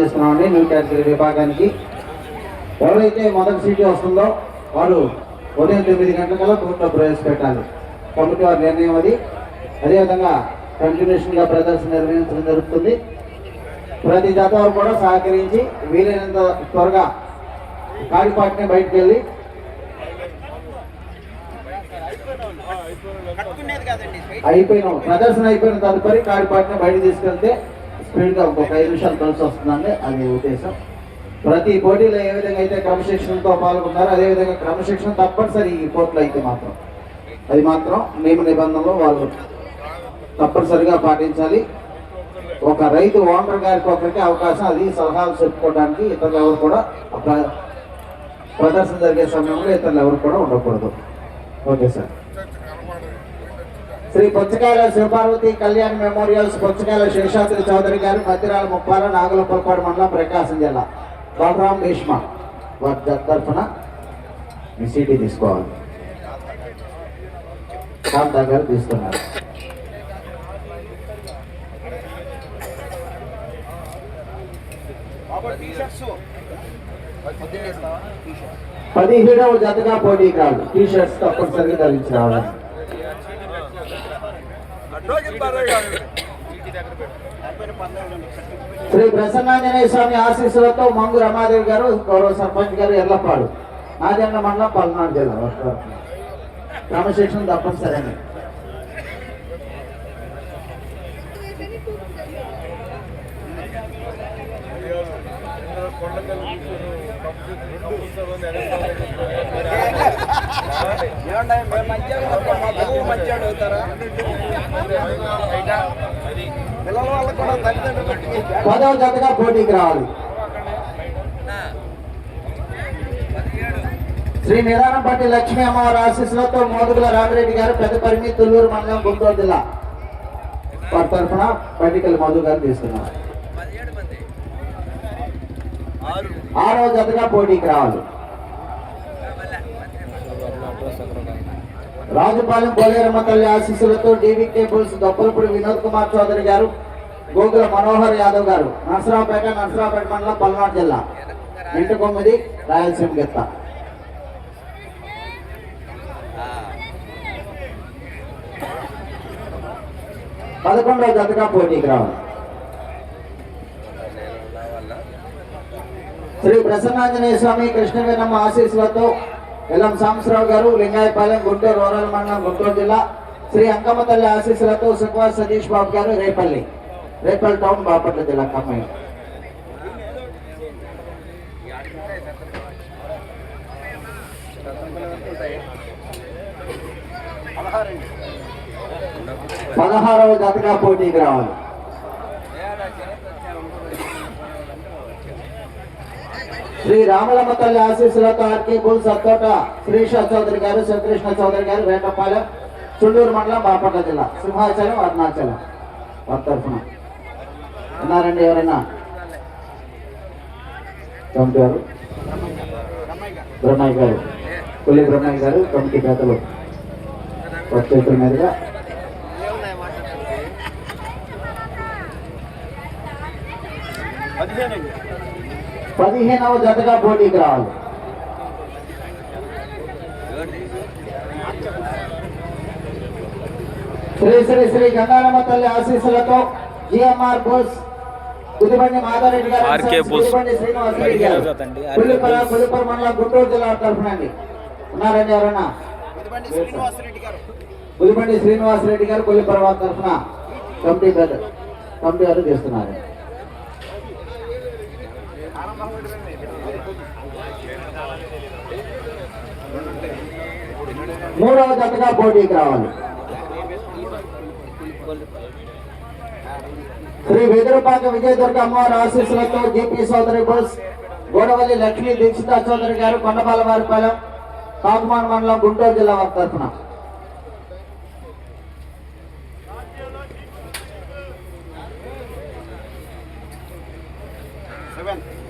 చేస్తున్నామండి new category విభాగానికి. ఎవరైతే మొదటి సీటు వస్తుందో వారు ఉదయం తొమ్మిది గంటలకల్లా కోర్టులో ప్రవేశపెట్టాలి. కమిటీ వారి నిర్ణయం అది. అదేవిధంగా కంటిన్యూషన్గా ప్రదర్శన నిర్వహించడం జరుగుతుంది. ప్రతి జత కూడా సహకరించి వీలైనంత త్వరగా కాడిపాటిని బయటకు వెళ్ళి అయిపోయిన. ప్రదర్శన అయిపోయిన తదుపరి కాడిపాటిని బయట తీసుకెళ్తే స్పీడ్గా ఒక ఐదు నిమిషాలు కలిసి వస్తుందండి. అది ఉద్దేశం. ప్రతి పోటీలో ఏ విధంగా అయితే క్రమశిక్షణతో పాల్గొన్నారో అదేవిధంగా క్రమశిక్షణ తప్పనిసరి ఈ కోర్టులో అయితే మాత్రం. అది మాత్రం నియమ నిబంధనలు వాళ్ళు తప్పనిసరిగా పాటించాలి. ఒక రైతు ఓనర్ గారికి ఒకరికి అవకాశం అది సలహాలు చెప్పుకోవడానికి ఇతరులు ఎవరు కూడా ప్రదర్శన జరిగే సమయంలో ఇతరులు ఎవరు కూడా ఉండకూడదు. Okay sir. Shri Puchakayala Shivaparvathi Kalyan memorials Puchakayala Seshadri Chowdary garu Madhyarala Muppala Nagulapalpadu మండలం ప్రకాశం జిల్లా. బలరాం భీష్మ వారి తరఫున మీ తీసుకోవాలి. కాంతా గారు తీసుకున్నారు పదిహేడవ జతగా పోటీ కాదు టీ షర్ట్స్ తప్పనిసరిగా ధరించి రావాలి. శ్రీ ప్రసన్నాంజనేయ స్వామి ఆశీస్సులతో మంగు రమాదేవి గారు గౌరవ సర్పంచ్ గారు ఎర్లపాడు నాజండ మండలం పల్నాడు జిల్లా వస్తారు. క్రమశిక్షణ తప్పనిసరి అండి పిల్లల వాళ్ళకు కూడా తల్లిదండ్రులు పెట్టి పదవ జతగా పోటీకి రావాలి. శ్రీ నిరానంపట్టి లక్ష్మీ అమ్మవారి ఆశీస్సులతో మోదుగుల రామిరెడ్డి గారు పెద్ద పరిమి తుల్లూరు మండలం గుంటూరు జిల్లా వారి తరఫున పట్టికల్ మధు గారు తీసుకున్నారు. ఆరో జతగా పోటీకి రావాలి. రాజుపాలెం కోలేరమ్మ తల్లి ఆశీస్సులతో డీవీ కేబుల్స్ దొప్పలపూడి వినోద్ కుమార్ చౌదరి గారు గోగుల మనోహర్ యాదవ్ గారు నర్సరావుపేట నర్సరావుపేట మండలం పల్నాడు జిల్లా. ఇంటి కొమ్మిది రాయలసీమ గెత్త. పదకొండవ జతగా పోటీకి రావాలి. శ్రీ ప్రసన్నాంజనేయ స్వామి కృష్ణవేనమ్మ ఆశీస్సులతో ఎల్లం సాంబశ్రావు గారు లింగాయపాలెం గుంటూరు రూరల్ మండలం గుంటూరు జిల్లా శ్రీ అంకమ్మ తల్లి ఆశీస్సులతో సుఖవా సతీష్ బాబు గారు రేపల్లి రేపల్లి టౌన్ బాపట్ల జిల్లా కమ్మాయి పదహారవ జతగా పోటీకి రావాలి. శ్రీ రామలమ్మ తల్లి ఆశీస్సులతో ఆర్కే బుల్ సత్తోట శ్రీష చౌదరి గారు శ్రీకృష్ణ చౌదరి గారు వేటపాలెం చుండూరు మండలం బాపట్ల జిల్లా సింహాచలం అరుణాచలం వారి తరఫున. ఉన్నారండి ఎవరైనా? కమిటీ గారు బ్రహ్మయ్య గారు. కొల్లి బ్రహ్మయ్య గారు కమిటీ పెద్దలు. వారి చేతుల మీదుగా. పదిహేను. పదిహేనవ జతగా పోటీకి రావాలి. శ్రీ శ్రీ శ్రీ గంగారమ్మ తల్లి ఆశీస్సులతో జిఎంఆర్ బోస్ పులిబండి మాధారెడ్డి గారు ఆర్కే బోస్. పులిబండి శ్రీనివాసరెడ్డి గారు. బోస్. పుల్లిపర మండలం గుంటూరు జిల్లా తరఫున అండి ఉన్నారండి ఎవరన్నా? గారు. పులిబండి శ్రీనివాసరెడ్డి గారు పుల్లిపర వారి తరఫున కమిటీ కమిటీ వారు చేస్తున్నారు. మూడవ జతగా పోటీకి రావాలి. శ్రీ వెదురుపాక విజయదుర్గ అమ్మవారి ఆశీస్సులతో జేపీ సోదరి బోస్ గోడవల్లి లక్ష్మీ దీక్షిత చౌదరి గారు కొండపాల వారిపాలెం కాకుమాన్ మండలం గుంటూరు జిల్లా వారి తరఫున.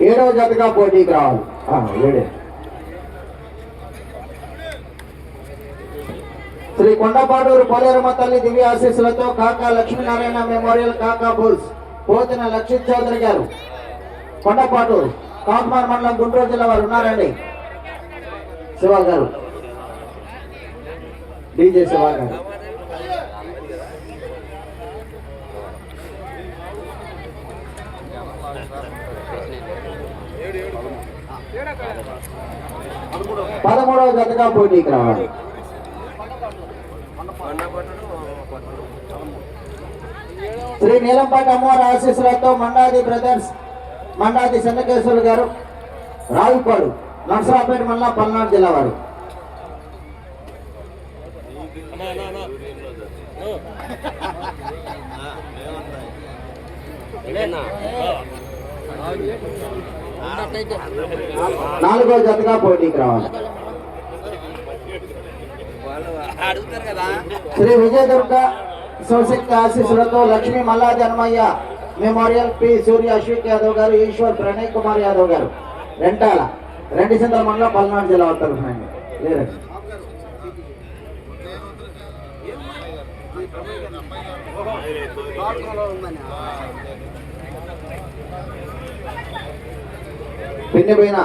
ఏడవ జతగా పోటీకి రావాలి. ఏడే. శ్రీ కొండపాడూరు పోలేరమ్మ తల్లి దివ్య ఆశీస్సులతో కాకా లక్ష్మీనారాయణ మెమోరియల్ కాకా బుల్స్ పోతిన లక్షిత్ చౌదరి గారు. కొండపాటూరు కాకుమార్ మండలం గుంటూరు జిల్లా వారు ఉన్నారండి. శివ గారు. డీజే శివ గారు. పదమూడవ జతగా పోటీకి రావాలి. శ్రీ నీలంపాటి అమ్మవారి ఆశీస్సులతో మండాది బ్రదర్స్ మండాది చెన్నకేశ్వరులు గారు రావుపాడు నర్సరాపేట మండలం పల్నాడు జిల్లా వారు. నాలుగో జతగా పోటీకి రావాలి. శ్రీ విజయదుర్గ సౌశక్తి ఆశీస్సులతో లక్ష్మీ మల్లా జన్మయ్య మెమోరియల్ పి సూర్య అశ్విక్ యాదవ్ గారు ఈశ్వర్ ప్రణయ్ కుమార్ యాదవ్ గారు. రెంటాల రెండు సింధల మండలం పల్నాడు జిల్లా వారి తరఫున లేరండి పిన్నిపోయిన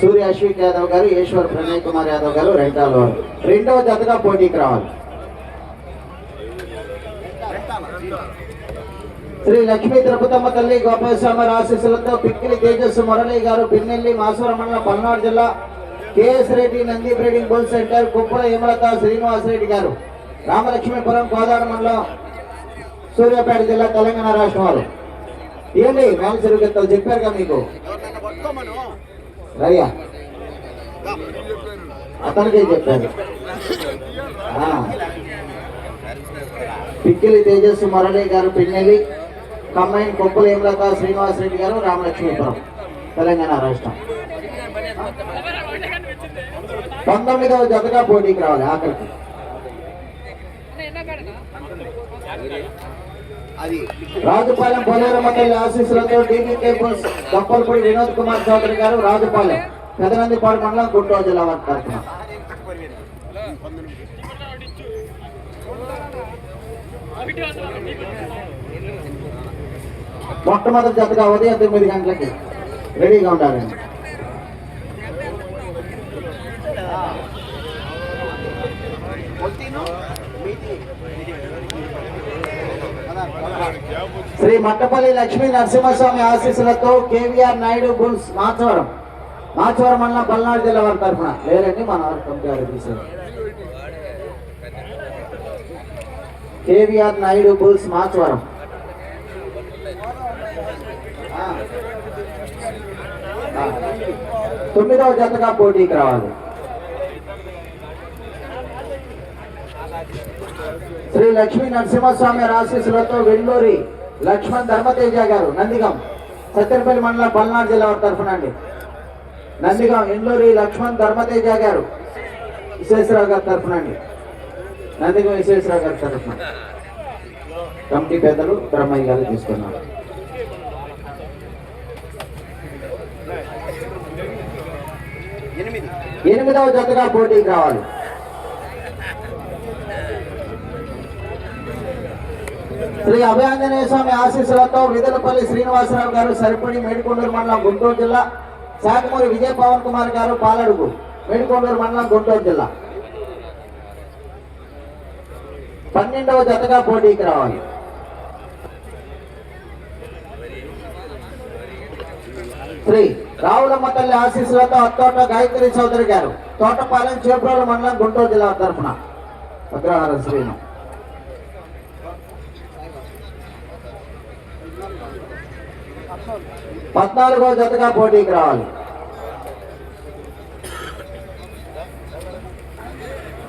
సూర్య అశ్విక్ యాదవ్ గారు ఈశ్వర్ ప్రణయ్ కుమార్ యాదవ్ గారు రెంటాల వారు రెండవ జతగా పోటీకి రావాలి. శ్రీ లక్ష్మీ తిరుపతమ్మ తల్లి గోపాలస్వామి ఆశీస్సులతో పిక్కిలి తేజస్సు మురళి గారు పిన్నెల్లి మాసూర మండలం పల్నాడు జిల్లా KS Reddy Nandi breeding bull centre Kuppala Hemalatha Srinivas Reddy గారు. రామలక్ష్మీపురం గోదావరి మండలం సూర్యాపేట జిల్లా తెలంగాణ రాష్ట్రం వారు. ఏంటి? మేలచెరువు గిత్తలు చెప్పారుగా మీకు. రయ్యా. అతనికే చెప్పారు పిక్కిలి తేజస్సు మురళి గారు పిన్నెలి కమ్మైన్ కొప్పుల హేమలత శ్రీనివాసరెడ్డి గారు రామలక్ష్మీపురం తెలంగాణ రాష్ట్రం. పంతొమ్మిదవ జతగా పోటీకి రావాలి ఆఖరికి. రాజుపాలెం బొలేరు మండలి ఆశీస్సులతో డీబీ కేబుల్స్ వినోద్ కుమార్ చౌదరి గారు రాజుపాలెం పెదనందిపాడు మండలం గుంటూరు జిల్లా వారి తరఫున. మొట్టమొదటి జతగా ఉదయం తొమ్మిది గంటలకి రెడీగా ఉండాలండి. శ్రీ మట్టపల్లి లక్ష్మీ నరసింహస్వామి ఆశీస్సులతో కేవీఆర్ నాయుడు బుల్స్ మాచవరం. మాచవరం మండలం పల్నాడు జిల్లా వారి తరఫున. లేరండి మన వారి కమిటీ వారు తీశారు. KVR Naidu bulls Machavaram. తొమ్మిదవ జతగా పోటీకి రావాలి. శ్రీ లక్ష్మీ నరసింహస్వామి ఆశీస్సులతో వెల్లూరి లక్ష్మణ్ ధర్మతేజ గారు నందిగం సత్తెనపల్లి మండలం పల్నాడు జిల్లా వారి తరఫున అండి. నందిగం ఎల్లూరి లక్ష్మణ్ ధర్మతేజ గారు విశ్వేశ్వరరావు గారి తరఫున అండి. నందిగం విశ్వేశ్వరరావు గారి తరఫున. కమిటీ పెద్దలు బ్రహ్మయ్య గారు తీసుకున్నారు. ఎనిమిదవ జతగా పోటీకి రావాలి. శ్రీ అభయాంజనేయ స్వామి ఆశీస్సులతో విదలపల్లి శ్రీనివాసరావు గారు సరిపడి మేడికొండూరు మండలం గుంటూరు జిల్లా శాఖమూరి విజయ పవన్ కుమార్ గారు పాలడుగు మేడికొండూరు మండలం గుంటూరు జిల్లా. పన్నెండవ జతగా పోటీకి రావాలి. శ్రీ రావులమ్మ తల్లి ఆశీస్సులతో అత్తోట గాయత్రి చౌదరి గారు తోటపాలెం చేప్రోలు మండలం గుంటూరు జిల్లా తరఫున. అగ్రహారం శ్రీను. పద్నాలుగో జతగా పోటీకి రావాలి.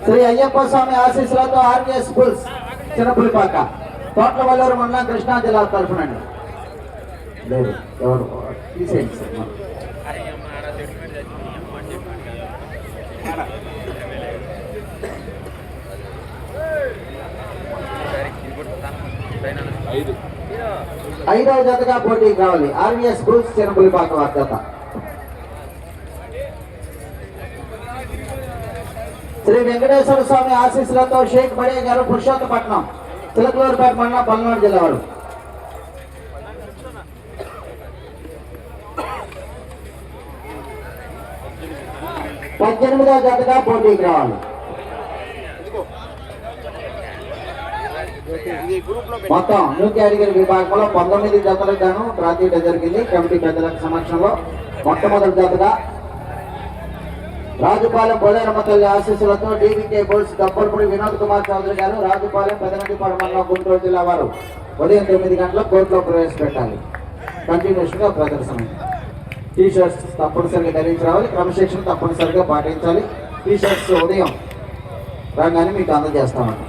శ్రీ అయ్యప్ప స్వామి ఆశీస్సులతో ఆర్కేఎస్ పుల్స్ చిన్నపులిపాక తోటవల్లూరు మండలం కృష్ణా జిల్లా తరఫునండి లేదు ఎవరు? తీసేయండి సార్ ఐదవ జతగా పోటీ కావాలి. ఆర్వీఎస్ గ్రూప్ చిన్నపల్లి పాక జత. శ్రీ వెంకటేశ్వర స్వామి ఆశీస్సులతో షేక్ బడే గారు పురుషోత్తపట్నం తిలకలూరుపేట మండలం పల్నాడు జిల్లా వాడు పద్దెనిమిదవ జతగా పోటీకి రావాలి. మొత్తం న్యూ కేటగిరీ విభాగంలో పంతొమ్మిది జతలకు గాను ప్రాతినిధ్యం జరిగింది. కమిటీ పెద్దల సమక్షంలో మొట్టమొదటి జతగా రాజుపాలెం బొలేరమ్మ తల్లి ఆశీస్సులతో డీవీకే బోల్స్ దప్పలపూడి వినోద్ కుమార్ చౌదరి గారు రాజుపాలెం పెదనదిపాడు మండలం గుంటూరు జిల్లా వారు ఉదయం తొమ్మిది గంటలకు కోర్టులో ప్రవేశపెట్టాలి. కంటిన్యూషన్గా ప్రదర్శన. టీ షర్ట్స్ తప్పనిసరిగా ధరించి రావాలి. క్రమశిక్షణ తప్పనిసరిగా పాటించాలి. టీ షర్ట్స్ ఉదయం రాగానే మీకు అందజేస్తామండి.